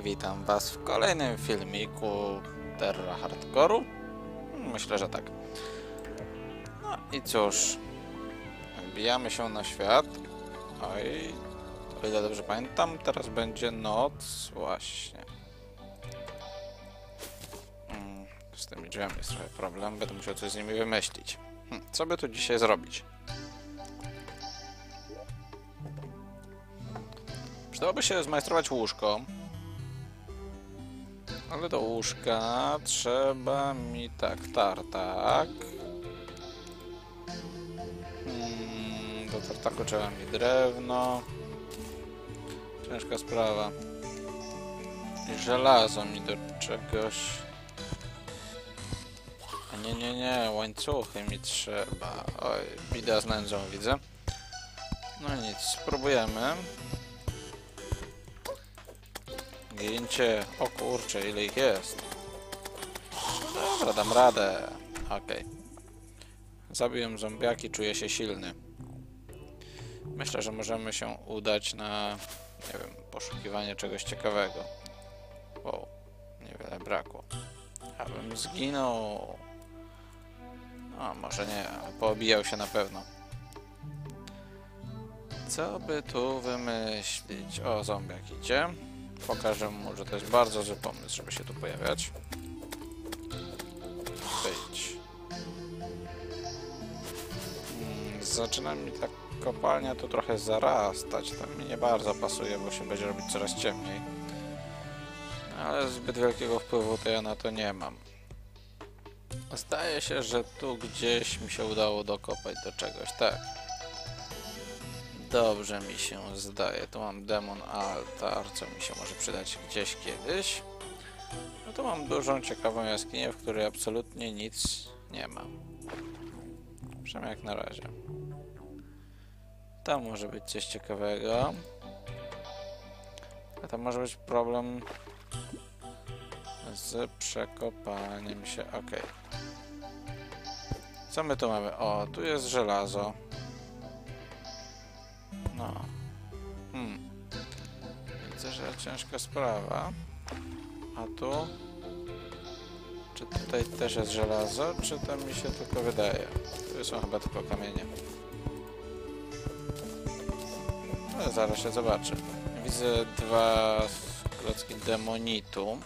witam was w kolejnym filmiku Terra Hardcore'u. Myślę, że tak. No i cóż, wbijamy się na świat. Oj, o ile dobrze pamiętam, teraz będzie noc właśnie. Mm, Z tymi drzwiami jest trochę problem, będę musiał coś z nimi wymyślić. Hm, co by tu dzisiaj zrobić? Przydałoby się zmajstrować łóżko. Ale do łóżka trzeba mi tak, tartak. Hmm, do tartaku trzeba mi drewno. Ciężka sprawa. Żelazo mi do czegoś. Nie, nie, nie, łańcuchy mi trzeba. Oj, bida z nędzą widzę. No nic, spróbujemy. Gincie. O kurczę, ile ich jest. Dobra, dam radę. Okej. Zabiłem zombiaki, czuję się silny. Myślę, że możemy się udać na, nie wiem, poszukiwanie czegoś ciekawego. Wow, niewiele brakło. Abym zginął. No, może nie, poobijał się na pewno. Co by tu wymyślić? O, zombiak idzie. Pokażę mu, że to jest bardzo zły pomysł, żeby się tu pojawiać. Wyjdź. Hmm, zaczyna mi ta kopalnia tu trochę zarastać. To mi nie bardzo pasuje, bo się będzie robić coraz ciemniej. Ale zbyt wielkiego wpływu to ja na to nie mam. Zdaje się, że tu gdzieś mi się udało dokopać do czegoś, tak. Dobrze mi się zdaje. Tu mam Demon Altar, co mi się może przydać gdzieś kiedyś. No to mam dużą, ciekawą jaskinię, w której absolutnie nic nie ma. Przynajmniej jak na razie. Tam może być coś ciekawego. A tam może być problem z przekopaniem się. Ok. Co my tu mamy? O, tu jest żelazo. Ciężka sprawa. A tu? Czy tutaj też jest żelazo, czy to mi się tylko wydaje? Tu są chyba tylko kamienie. Ale zaraz się zobaczy. Widzę dwa klocki demonitu.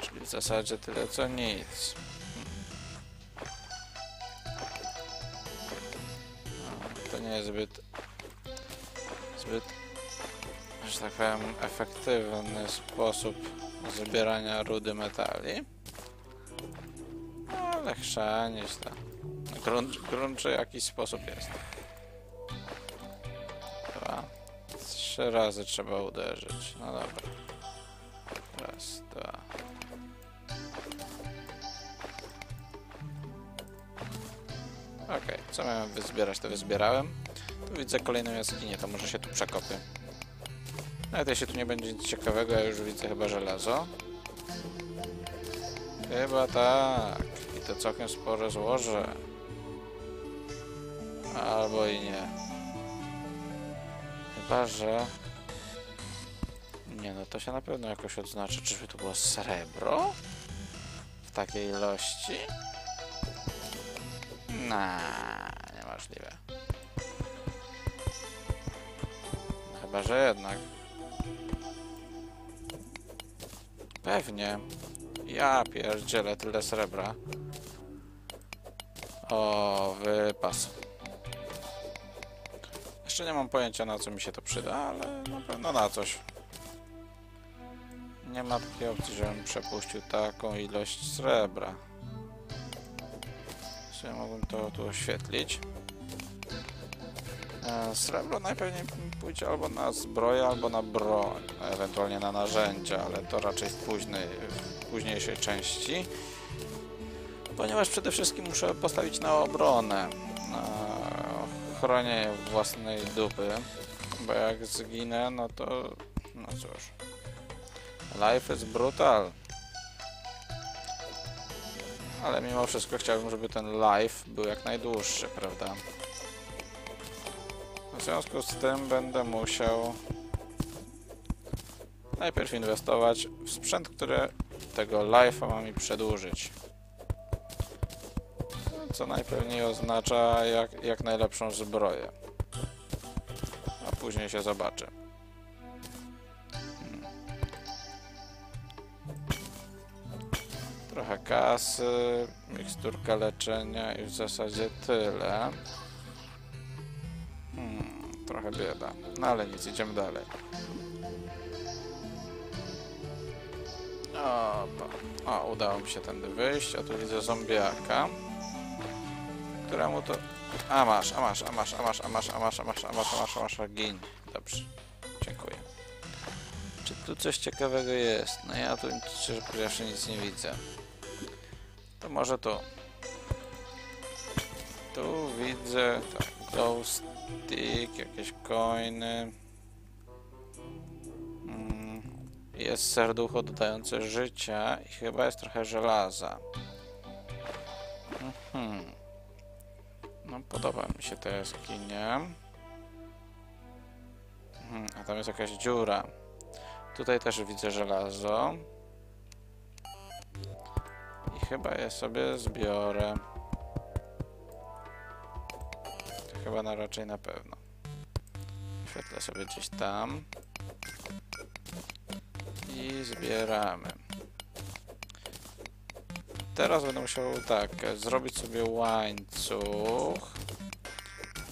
Czyli w zasadzie tyle co nic. No, to nie jest zbyt, że tak powiem, efektywny sposób zbierania rudy metali. Ale chrzanić to. Grunt, grunt w jakiś sposób jest. Dwa. Trzy razy trzeba uderzyć. No dobra. Raz, dwa. Okej, co miałem wyzbierać, to wyzbierałem. Tu widzę kolejną jaskinię, to może się tu przekopię. Nawet jeśli tu nie będzie nic ciekawego, ja już widzę chyba żelazo. Chyba tak. I to całkiem spore złoże. Albo i nie. Chyba, że... Nie no, to się na pewno jakoś odznaczy. Czyżby to było srebro? W takiej ilości? Nah, niemożliwe. Chyba, że jednak. Pewnie. Ja pierdzielę tyle srebra. O, wypas. Jeszcze nie mam pojęcia na co mi się to przyda, ale na pewno na coś. Nie ma takiej opcji, żebym przepuścił taką ilość srebra. Ja mogłem to tu oświetlić? E, Srebro najpewniej pójdzie albo na zbroję, albo na broń, ewentualnie na narzędzia, ale to raczej w, późnej, w późniejszej części. Ponieważ przede wszystkim muszę postawić na obronę, na chronienie własnej dupy, bo jak zginę, no to... no cóż... Life is brutal. Ale mimo wszystko chciałbym, żeby ten live był jak najdłuższy, prawda? Związku z tym będę musiał najpierw inwestować w sprzęt, który tego life'a ma mi przedłużyć. Co najpewniej oznacza jak, jak najlepszą zbroję. A później się zobaczy. Hmm. Trochę kasy, miksturka leczenia i w zasadzie tyle. Hmm, trochę bieda. No ale nic, idziemy dalej. Opa. O, udało mi się tędy wyjść, a tu widzę zombiaka. Któremu to... A masz, a masz, a masz, a masz, a masz, a masz, a masz, a masz, a masz, a masz, a gin. Dobrze. Dziękuję. Czy tu coś ciekawego jest? No ja tu szczerze powiedziawszy nic nie widzę. To może tu. Tu widzę tak, glow stick, jakieś coiny. Mm, Jest serducho dodające życia i chyba jest trochę żelaza. Mhm. No podoba mi się ta jaskinia. Mhm, a tam jest jakaś dziura. Tutaj też widzę żelazo. I chyba je sobie zbiorę. Chyba na raczej na pewno. Świetlę sobie gdzieś tam. I zbieramy. Teraz będę musiał tak, zrobić sobie łańcuch.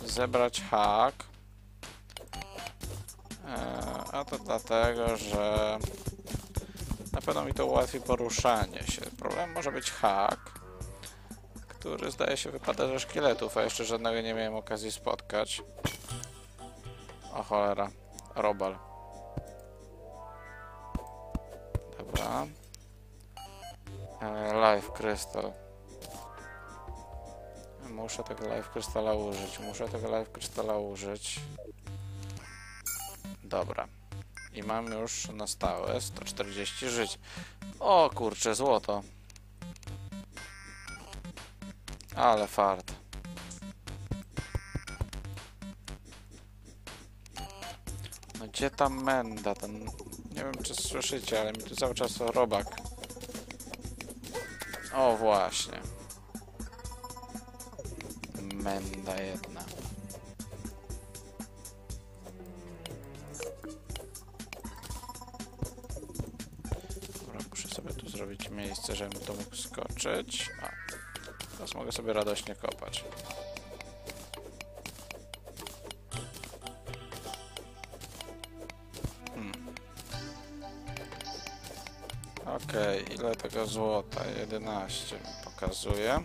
Zebrać hak. E, A to dlatego, że na pewno mi to ułatwi poruszanie się. Problem może być hak, który zdaje się wypada ze szkieletów, a jeszcze żadnego nie miałem okazji spotkać. O cholera, robal. Dobra. E, Life Crystal. Muszę tego Life Crystala użyć, muszę tego Life Crystala użyć. Dobra. I mam już na stałe 140 żyć. O kurczę, złoto. Ale fart. No gdzie ta menda? Ten... Nie wiem czy słyszycie, ale mi tu cały czas robak. O właśnie. Menda jedna. Dobra, muszę sobie tu zrobić miejsce, żebym tu mógł skoczyć. A, teraz mogę sobie radośnie kopać. Hmm. Okej, ile tego złota? 11 mi pokazuje.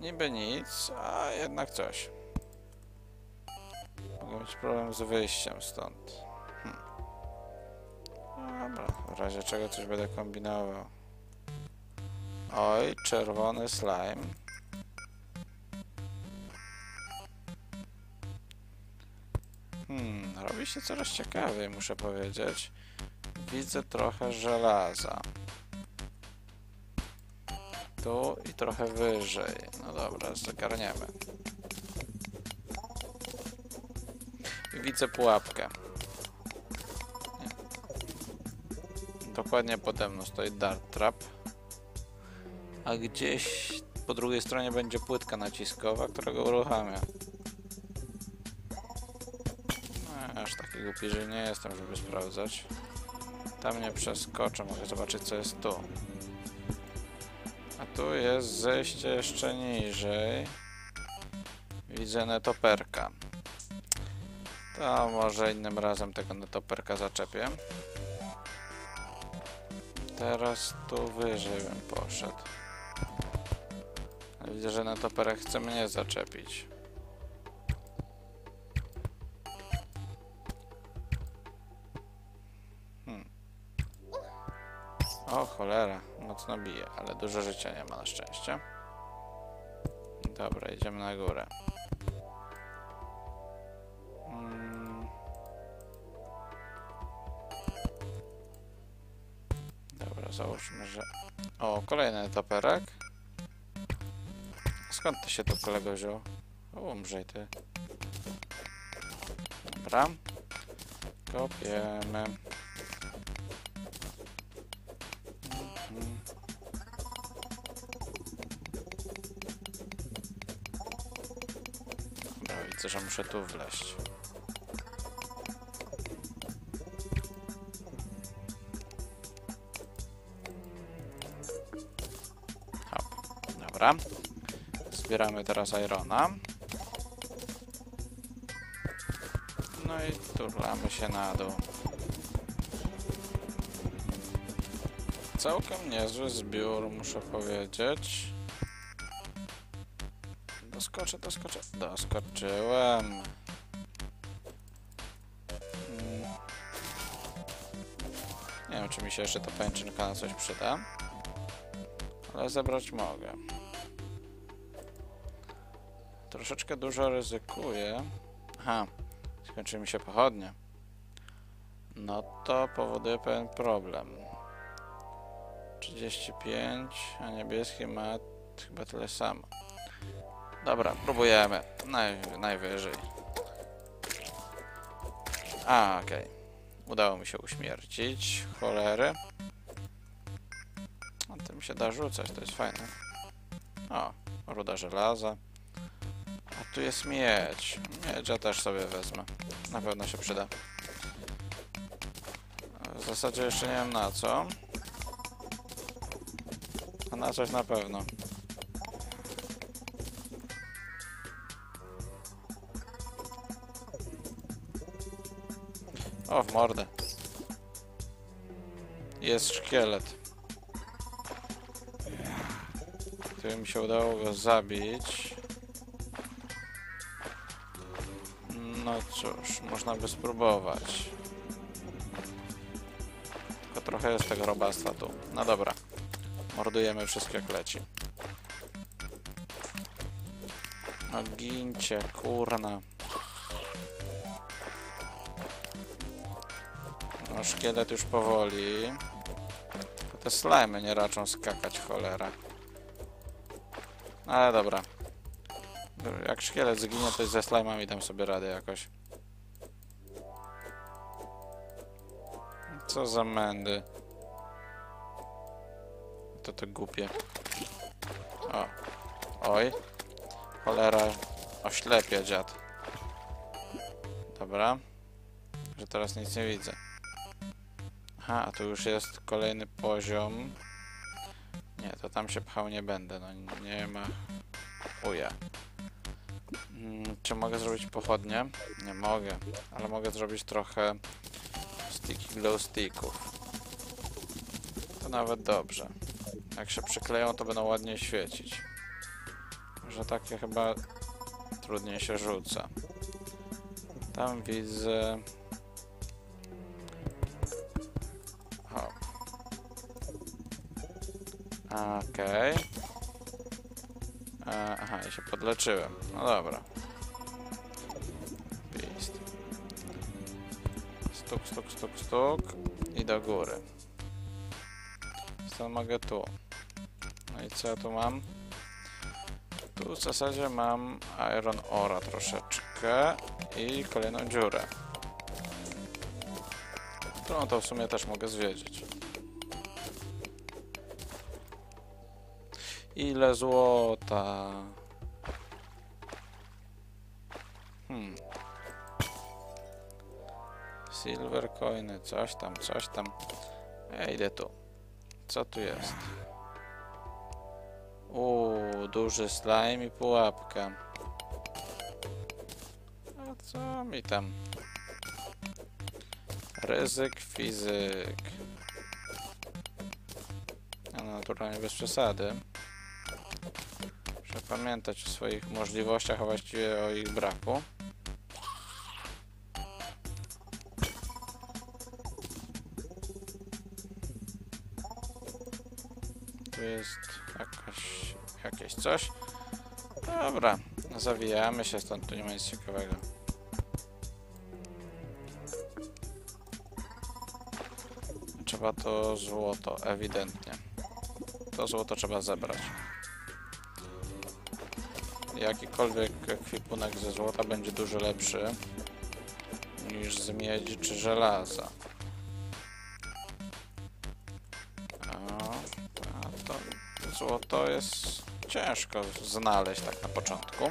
Niby nic, a jednak coś. Mogę mieć problem z wyjściem stąd. Dobra, w razie czego coś będę kombinował. Oj, czerwony slime. Hmm, robi się coraz ciekawiej, muszę powiedzieć. Widzę trochę żelaza. Tu i trochę wyżej. No dobra, zagarniemy. Widzę pułapkę. Dokładnie pode mną stoi dart trap. A gdzieś po drugiej stronie będzie płytka naciskowa, która go uruchamia. No, aż taki głupi, że nie jestem, żeby sprawdzać. Tam nie przeskoczę, mogę zobaczyć co jest tu. A tu jest zejście jeszcze niżej. Widzę netoperka. To może innym razem tego netoperka zaczepię. Teraz tu wyżej bym poszedł. Widzę, że netoperek chce mnie zaczepić. Hmm. O cholera, mocno bije, ale dużo życia nie ma na szczęście. Dobra, idziemy na górę. Mm. Dobra, załóżmy, że... O, kolejny etaperek. Skąd ty się tu kolego wziął? O, umrzej ty. Dobra. Kopiemy. Mhm. Dobra, widzę, że muszę tu wleźć. Hop. Dobra. Zbieramy teraz Irona. No i turlamy się na dół. Całkiem niezły zbiór, muszę powiedzieć. Doskoczę, doskoczę. Doskoczyłem. Nie wiem, czy mi się jeszcze ta pęczynka na coś przyda. Ale zebrać mogę. Troszeczkę dużo ryzykuję. Aha, skończy mi się pochodnie. No to powoduje pewien problem. 35, a niebieski ma chyba tyle samo. Dobra, próbujemy. Naj, najwyżej. A, okej. Udało mi się uśmiercić. Cholery. A tym się da rzucać, to jest fajne. O, ruda żelaza. Tu jest miedź. Miedź ja też sobie wezmę. Na pewno się przyda. W zasadzie jeszcze nie wiem na co. A na coś na pewno. O, w mordę. Jest szkielet. Gdyby mi się udało go zabić... No cóż, można by spróbować. Tylko trochę jest tego robactwa tu. No dobra. Mordujemy wszystkie jak leci. No gincie, kurna. No szkielet już powoli. Te slajmy nie raczą skakać, cholera. Ale dobra. Jak szkielet zginie, to ze slajmami dam sobie radę jakoś. Co za mędy. To to głupie. O. Oj. Cholera. Oślepia dziad. Dobra. Że teraz nic nie widzę. Aha, a tu już jest kolejny poziom. Nie, to tam się pchał nie będę. No nie ma... Uja. Mm, czy mogę zrobić pochodnie? Nie mogę, ale mogę zrobić trochę sticky glow sticków. To nawet dobrze. Jak się przykleją, to będą ładnie świecić. Że takie chyba trudniej się rzuca. Tam widzę... Okej. I się podleczyłem. No dobra. Beast. Stuk, stuk, stuk, stuk. I do góry. Co mogę tu? No i co ja tu mam? Tu w zasadzie mam Iron Ora troszeczkę i kolejną dziurę. Którą to w sumie też mogę zwiedzić. Ile złota? Silver coiny, coś tam, coś tam. Ja idę tu. Co tu jest? Uuu, duży slime i pułapka. A co mi tam? Ryzyk, fizyk. No, naturalnie bez przesady. Muszę pamiętać o swoich możliwościach, a właściwie o ich braku. Jest jakaś, jakieś coś. Dobra, zawijamy się stąd, tu nie ma nic ciekawego. Trzeba to złoto, ewidentnie. To złoto trzeba zebrać. Jakikolwiek ekwipunek ze złota będzie dużo lepszy niż z miedzi czy żelaza. Złoto jest ciężko znaleźć tak na początku.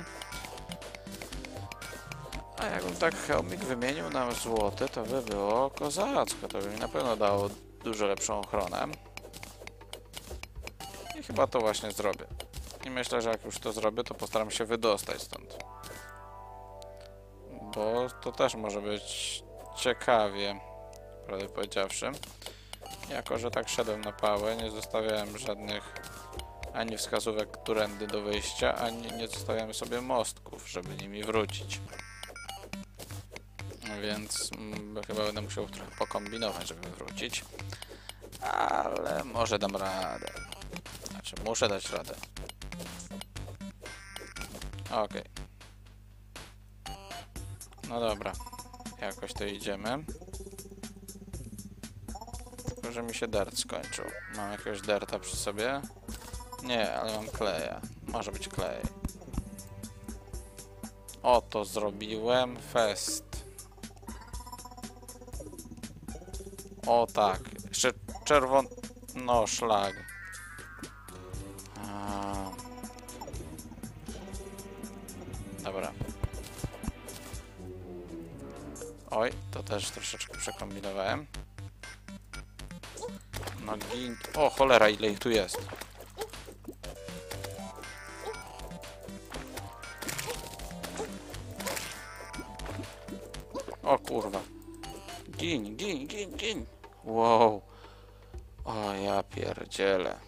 A jakbym tak hełmik wymienił na złoty, to by było kozacko. To by mi na pewno dało dużo lepszą ochronę. I chyba to właśnie zrobię. I myślę, że jak już to zrobię, to postaram się wydostać stąd. Bo to też może być ciekawie, prawdę powiedziawszy. Jako, że tak szedłem na pałę, nie zostawiałem żadnych ani wskazówek, którędy do wyjścia, ani nie zostawiałem sobie mostków, żeby nimi wrócić. Więc mm, chyba będę musiał trochę pokombinować, żeby wrócić. Ale może dam radę. Znaczy, muszę dać radę. Okej. No dobra. Jakoś to idziemy. Tylko, że mi się dert skończył. Mam jakiegoś derta przy sobie? Nie, ale mam kleja. Może być klej. Oto zrobiłem fest. O tak. Jeszcze czerwon... No, szlag. Dobra. Oj, to też troszeczkę przekombinowałem. No gin... O, cholera, ile ich tu jest. O kurwa. Gin, gin, gin, gin. Wow. O ja pierdzielę.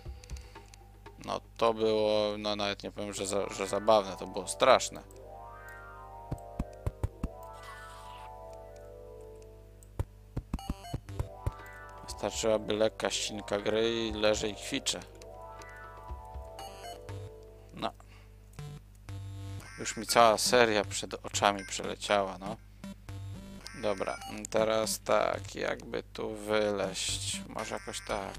No to było, no nawet nie powiem, że, za, że zabawne, to było straszne. Wystarczyłaby lekka ścinka gry i leży i kwiczy. No. Już mi cała seria przed oczami przeleciała, no. Dobra, teraz tak, jakby tu wyleść. Może jakoś tak.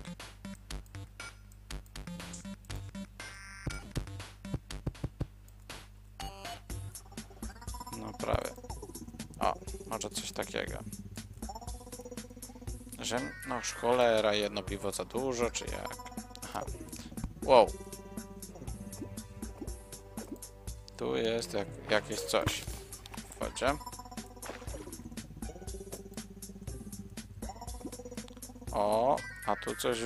No prawie. O, może coś takiego. Że, no cholera, jedno piwo za dużo, czy jak? Aha. Wow. Tu jest jak, jakieś coś w O, a tu coś.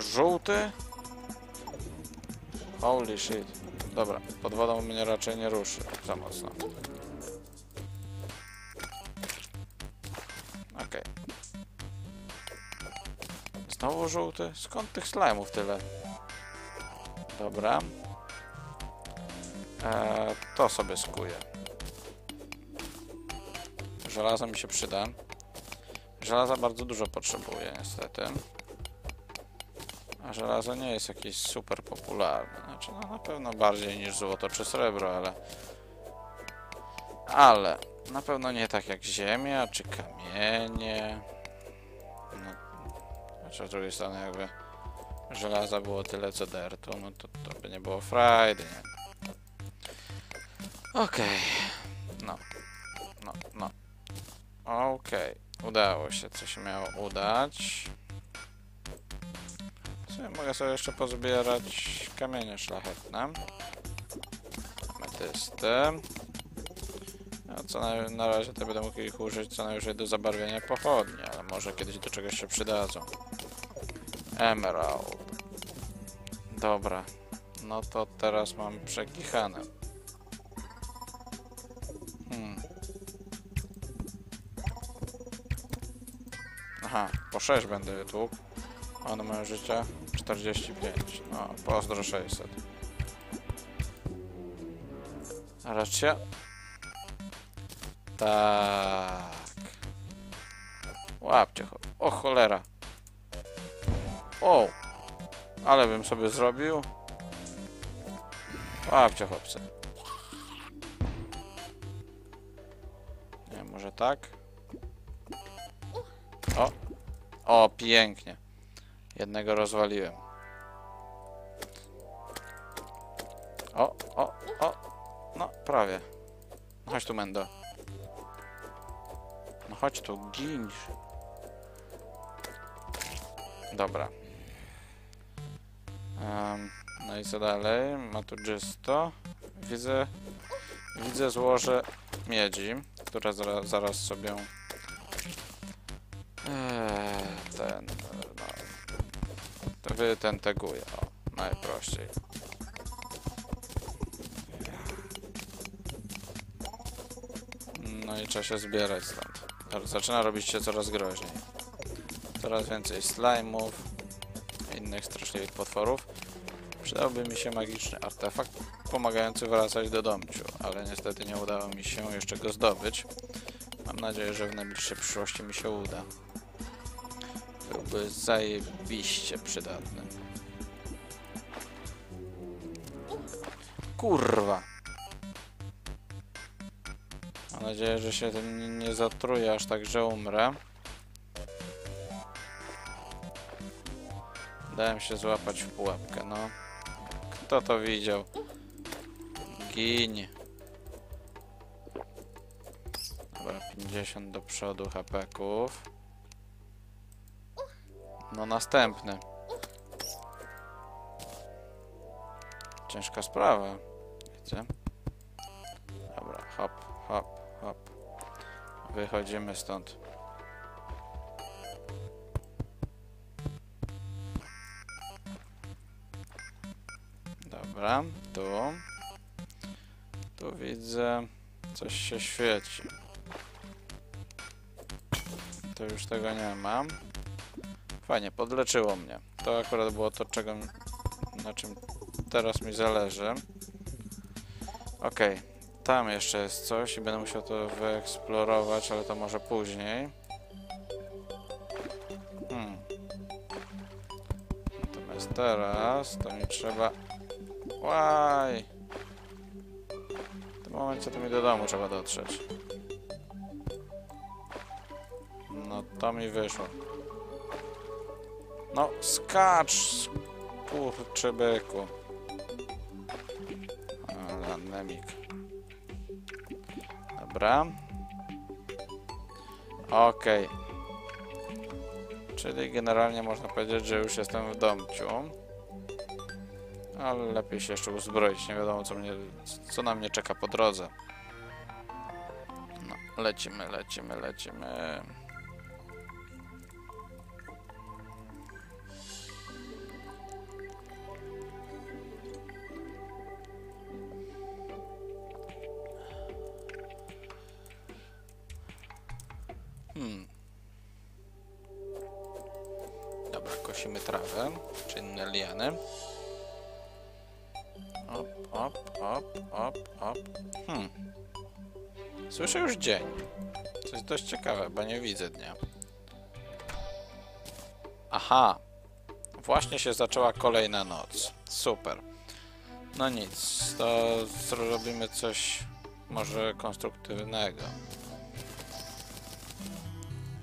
Żółty? Holy shit. Dobra, pod wodą mnie raczej nie ruszy za mocno. Okej. Znowu żółty? Skąd tych slime'ów tyle? Dobra. Eee, to sobie skuję. Żelazo mi się przyda. Żelaza bardzo dużo potrzebuje, niestety. A żelazo nie jest jakieś super popularne. Znaczy, no na pewno bardziej niż złoto czy srebro, ale... Ale na pewno nie tak jak ziemia czy kamienie. No, znaczy, z drugiej strony jakby żelaza było tyle co dertu, no to, to by nie było frajdy, nie? Okej. No. No, no. Okej. Udało się, co się miało udać. W sumie mogę sobie jeszcze pozbierać kamienie szlachetne. Metysty. A co na, na razie to będę mógł ich użyć co najwyżej do zabarwienia pochodni, ale może kiedyś do czegoś się przydadzą. Emerald. Dobra. No to teraz mam przekichane. Aha, po 6 będę tłukł. One mają życie 45. No, pozdro 600. Racja. Tak. Łapcie. O cholera. O! Ale bym sobie zrobił. Łapcie chłopcy. Nie, może tak? O, pięknie. Jednego rozwaliłem. O, o, o. No, prawie. Chodź tu, Mendo. chodź tu, gin. Dobra. Em, no i co dalej? Ma tu czysto. Widzę, widzę złoże miedzi, które zaraz, zaraz sobie eee, ten, no, to wytenteguję, o, najprościej. No i trzeba się zbierać stąd. Zaczyna robić się coraz groźniej. Coraz więcej slime'ów, innych straszliwych potworów. Przydałby mi się magiczny artefakt pomagający wracać do domciu, ale niestety nie udało mi się jeszcze go zdobyć. Mam nadzieję, że w najbliższej przyszłości mi się uda. Byłby zajebiście przydatny. Kurwa! Mam nadzieję, że się tym nie zatruję aż tak, że umrę. Dałem się złapać w pułapkę, no. Kto to widział? Giń. Dobra, 50 do przodu hapeków. No następny. Ciężka sprawa. Widzę. Dobra, hop, hop, hop. Wychodzimy stąd. Dobra, tu. Tu widzę, coś się świeci. Tu już tego nie mam. Fajnie, podleczyło mnie. To akurat było to, czego, na czym teraz mi zależy. Okej, tam jeszcze jest coś i będę musiał to wyeksplorować, ale to może później. Hmm. Natomiast teraz to mi trzeba... Łaj! W tym momencie to mi do domu trzeba dotrzeć. No to mi wyszło. No skacz! Kurczy byku. Ale anemik. Dobra. Okej. Czyli generalnie można powiedzieć, że już jestem w domciu. Ale lepiej się jeszcze uzbroić. Nie wiadomo, co, mnie, co na mnie czeka po drodze. No, lecimy, lecimy, lecimy. Kosimy trawę, czy inne liany. Op, op, op, op, op. Hmm. Słyszę już dzień. Coś dość ciekawe, bo nie widzę dnia. Aha. Właśnie się zaczęła kolejna noc. Super. No nic, to zrobimy coś może konstruktywnego.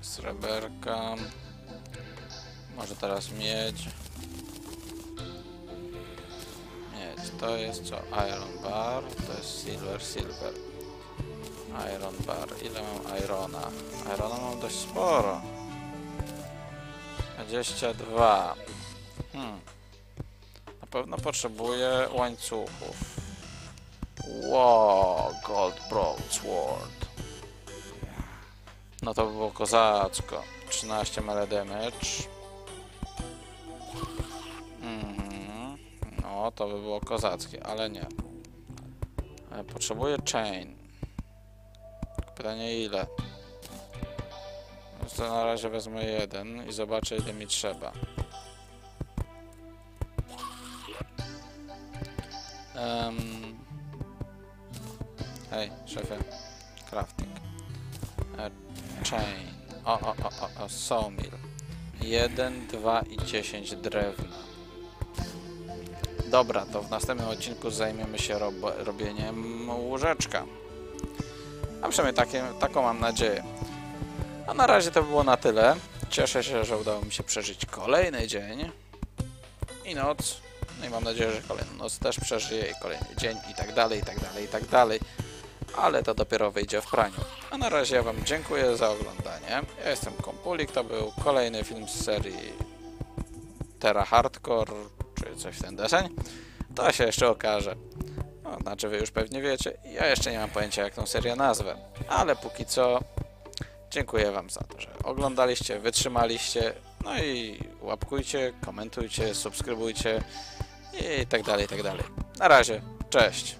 Sreberka. Może teraz miedź. Miedź. To jest co? Iron bar. To jest silver, silver. Iron bar. Ile mam irona? Irona mam dość sporo. 22. Hmm. Na pewno potrzebuję łańcuchów. Wow, gold broadsword. No to by było kozacko. 13 melee damage. To by było kozackie, ale nie. E, Potrzebuję chain. Pytanie ile? To na razie wezmę jeden i zobaczę ile mi trzeba. Em, Hej, szefie. Crafting. E, chain. O, o, o, o, o, sawmill. 1, 2 i 10 drewna. Dobra, to w następnym odcinku zajmiemy się rob robieniem łóżeczka. A przynajmniej takie, taką mam nadzieję. A na razie to było na tyle. Cieszę się, że udało mi się przeżyć kolejny dzień i noc. No i mam nadzieję, że kolejną noc też przeżyję i kolejny dzień i tak dalej, i tak dalej, i tak dalej. ale to dopiero wyjdzie w praniu. A na razie ja Wam dziękuję za oglądanie. Ja jestem Kompulik, to był kolejny film z serii Terra Hardcore, coś w ten deseń. To się jeszcze okaże. No, znaczy wy już pewnie wiecie. Ja jeszcze nie mam pojęcia jak tą serię nazwę. Ale póki co dziękuję wam za to, że oglądaliście, wytrzymaliście. No i łapkujcie, komentujcie, subskrybujcie i tak dalej, i tak dalej. Na razie. Cześć.